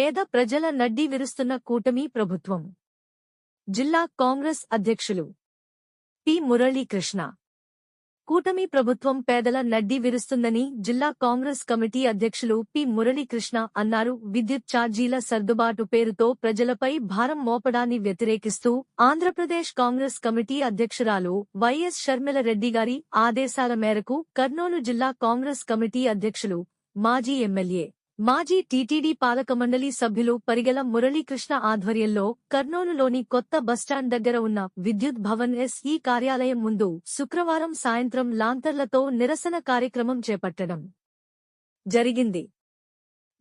పేద ప్రజల నడ్డి విరుస్తున్న కూటమి ప్రభుత్వం. జిల్లా కాంగ్రెస్ అధ్యక్షులు పి. మురళీకృష్ణ. కూటమి ప్రభుత్వం పేదల నడ్డి విరుస్తుందని జిల్లా కాంగ్రెస్ కమిటీ అధ్యక్షులు పి. మురళీకృష్ణ అన్నారు. విద్యుత్ ఛార్జీల సర్దుబాటు పేరుతో ప్రజలపై భారం మోపడాన్ని వ్యతిరేకిస్తూ ఆంధ్రప్రదేశ్ కాంగ్రెస్ కమిటీ అధ్యక్షురాలు వైఎస్ షర్మిల రెడ్డి గారి ఆదేశాల మేరకు కర్నూలు జిల్లా కాంగ్రెస్ కమిటీ అధ్యక్షులు మాజీ ఎమ్మెల్యే మాజీ టీటీడీ పాలకమండలి సభ్యులు పరిగెల మురళీకృష్ణ ఆధ్వర్యంలో కర్నూలులోని కొత్త బస్టాండ్ దగ్గర ఉన్న విద్యుత్ భవన్ ఎస్ఈ కార్యాలయం ముందు శుక్రవారం సాయంత్రం లాంతర్లతో నిరసన కార్యక్రమం చేపట్టడం జరిగింది.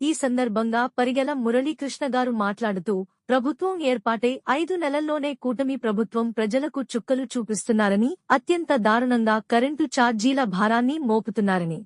ఈ సందర్భంగా పరిగెల మురళీకృష్ణ గారు మాట్లాడుతూ ప్రభుత్వం ఏర్పాటై ఐదు నెలల్లోనే కూటమి ప్రభుత్వం ప్రజలకు చుక్కలు చూపిస్తున్నారని అత్యంత దారుణంగా కరెంటు ఛార్జీల భారాన్ని మోపుతున్నారని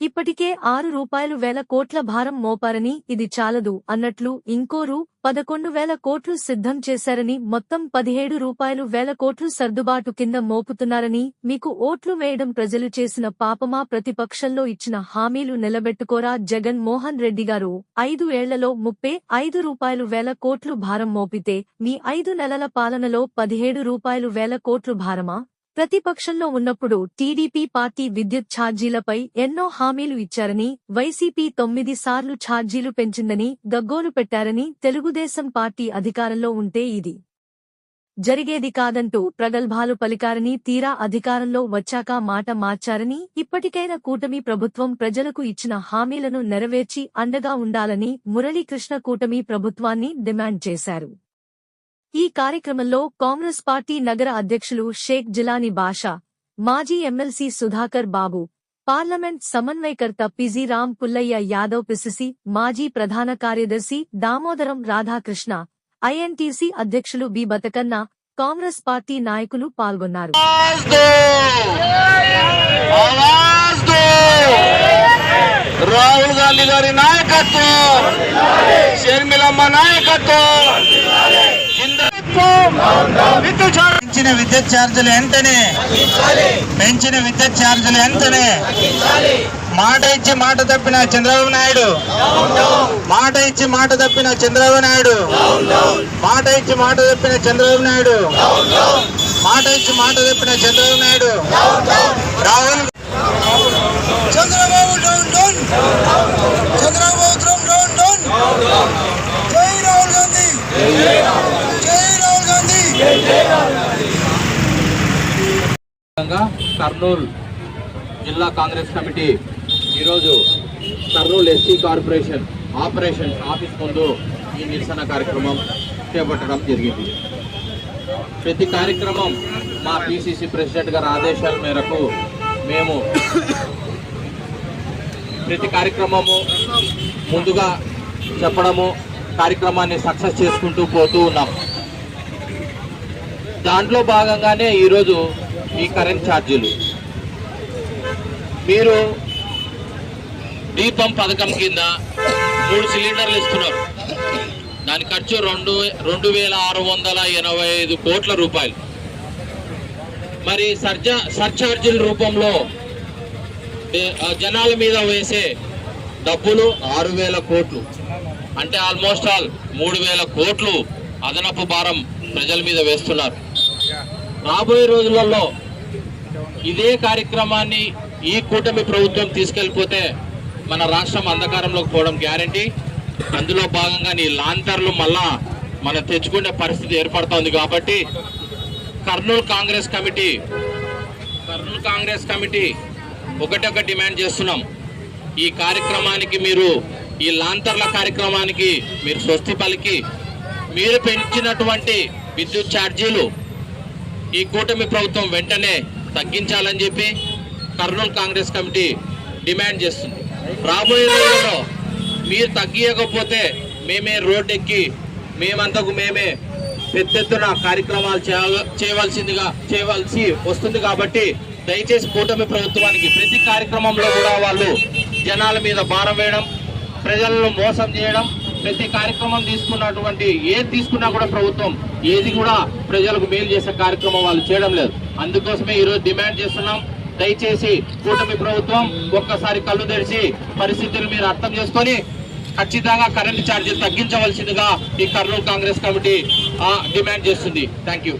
ఇప్పటికే ఆరు రూపాయలు వేల కోట్ల భారం మోపారని ఇది చాలదు అన్నట్లు ఇంకోరు పదకొండు వేల కోట్లు సిద్ధం చేశారని మొత్తం పదిహేడు రూపాయలు వేల కోట్లు సర్దుబాటు కింద మోపుతున్నారని మీకు ఓట్లు వేయడం ప్రజలు చేసిన పాపమా ప్రతిపక్షంలో ఇచ్చిన హామీలు నిలబెట్టుకోరా జగన్ మోహన్ రెడ్డి గారు. ఐదు ఏళ్ళలో ముప్పై ఐదు రూపాయలు వేల కోట్లు భారం మోపితే మీ ఐదు నెలల పాలనలో పదిహేడు రూపాయలు వేల కోట్లు భారమా? ప్రతిపక్షంలో ఉన్నప్పుడు టీడీపీ పార్టీ విద్యుత్ ఛార్జీలపై ఎన్నో హామీలు ఇచ్చారని వైసీపీ తొమ్మిది సార్లు ఛార్జీలు పెంచిందని గగ్గోలు పెట్టారని తెలుగుదేశం పార్టీ అధికారంలో ఉంటే ఇది జరిగేది కాదంటూ ప్రగల్భాలు పలికారని తీరా అధికారంలో వచ్చాక మాట మార్చారని ఇప్పటికైనా కూటమి ప్రభుత్వం ప్రజలకు ఇచ్చిన హామీలను నెరవేర్చి అండగా ఉండాలని మురళీకృష్ణ కూటమి ప్రభుత్వాన్ని డిమాండ్ చేశారు. ఈ కార్యక్రమంలో కాంగ్రెస్ పార్టీ నగర అధ్యక్షులు షేక్ జిలాని బాషా మాజీ ఎమ్మెల్సీ సుధాకర్ బాబు పార్లమెంట్ సమన్వయకర్త పిజి రామ్ పుల్లయ్య యాదవ్ పిసిసి మాజీ ప్రధాన కార్యదర్శి దామోదరం రాధాకృష్ణ ఐఎన్టీసీ అధ్యక్షులు బి బతకన్న కాంగ్రెస్ పార్టీ నాయకులు పాల్గొన్నారు. రాహుల్ గాంధీ గారి నాయకత్వం షర్మిలమ్మ నాయకత్వం పెంచిన విద్యుత్ ఛార్జీలు ఎంతనే? పెంచిన విద్యుత్ ఛార్జీలు ఎంతనే? మాట ఇచ్చి మాట తప్పిన చంద్రబాబు నాయుడు. మాట ఇచ్చి మాట తప్పిన చంద్రబాబు నాయుడు. మాట ఇచ్చి మాట తప్పిన చంద్రబాబు నాయుడు. మాట ఇచ్చి మాట తప్పిన Chandrababu Naidu. Rahul Chandrababu down down Chandrababu down down down జై రాహుల్ గాంధీ జై రాహుల్ గాంధీ విధంగా కర్నూలు జిల్లా కాంగ్రెస్ కమిటీ ఈరోజు Kurnool SC corporation operation office ముందు ఈ నిరసన కార్యక్రమం చేపట్టడం జరిగింది. ప్రతి కార్యక్రమం మా పిసిసి ప్రెసిడెంట్ గారి ఆదేశాల మేరకు మేము ప్రతి కార్యక్రమము ముందుగా చెప్పడము కార్యక్రమాన్ని సక్సెస్ చేసుకుంటూ పోతూ ఉన్నాం. దాంట్లో భాగంగానే ఈరోజు ఈ కరెంట్ ఛార్జీలు. మీరు దీపం పథకం కింద మూడు సిలిండర్లు ఇస్తున్నారు. దాని ఖర్చు రెండు రెండు వేల ఆరు వందల ఎనభై ఐదు కోట్ల రూపాయలు. మరి సర్జ సర్ఛార్జీల రూపంలో జనాల మీద వేసే డబ్బులు ఆరు వేల కోట్లు. అంటే ఆల్మోస్ట్ ఆల్ మూడు వేల కోట్లు అదనపు భారం ప్రజల మీద వేస్తున్నారు. రాబోయే రోజులలో ఇదే కార్యక్రమాన్ని ఈ కూటమి ప్రభుత్వం తీసుకెళ్ళిపోతే మన రాష్ట్రం అంధకారంలోకి పోవడం గ్యారంటీ. అందులో భాగంగా నీ లాంతర్లు మళ్ళా మనం తెచ్చుకునే పరిస్థితి ఏర్పడుతోంది కాబట్టి Kurnool Congress committee Kurnool Congress committee ఒకటొక demand చేస్తున్నాం. ఈ కార్యక్రమానికి మీరు ఈ లాంతర్ల కార్యక్రమానికి మీరు స్వస్తి పలికి మీరు పెంచినటువంటి విద్యుత్ ఛార్జీలు ఈ కూటమి ప్రభుత్వం వెంటనే తగ్గించాలని చెప్పి కర్నూలు కాంగ్రెస్ కమిటీ డిమాండ్ చేస్తుంది. రాబోయే రోజుల్లో మీరు తగ్గియకపోతే మేమే రోడ్ ఎక్కి మేమంతకు మేమే పెద్ద ఎత్తున కార్యక్రమాలు చేయవలసిందిగా చేయవలసి వస్తుంది కాబట్టి దయచేసి కూటమి ప్రభుత్వానికి ప్రతి కార్యక్రమంలో కూడా వాళ్ళు జనాల మీద భారం వేయడం ప్రజలను మోసం చేయడం ప్రతి కార్యక్రమం తీసుకున్నటువంటి ఏది తీసుకున్నా కూడా ప్రభుత్వం ఏది కూడా ప్రజలకు మేలు చేసే కార్యక్రమం వాళ్ళు చేయడం లేదు. అందుకోసమే ఈరోజు డిమాండ్ చేస్తున్నాం. దయచేసి కూటమి ప్రభుత్వం ఒక్కసారి కళ్ళు తెరిచి పరిస్థితులు మీరు అర్థం చేసుకొని ఖచ్చితంగా కరెంటు ఛార్జీలు తగ్గించవలసిందిగా ఈ కర్నూలు కాంగ్రెస్ కమిటీ డిమాండ్ చేస్తుంది. Thank you.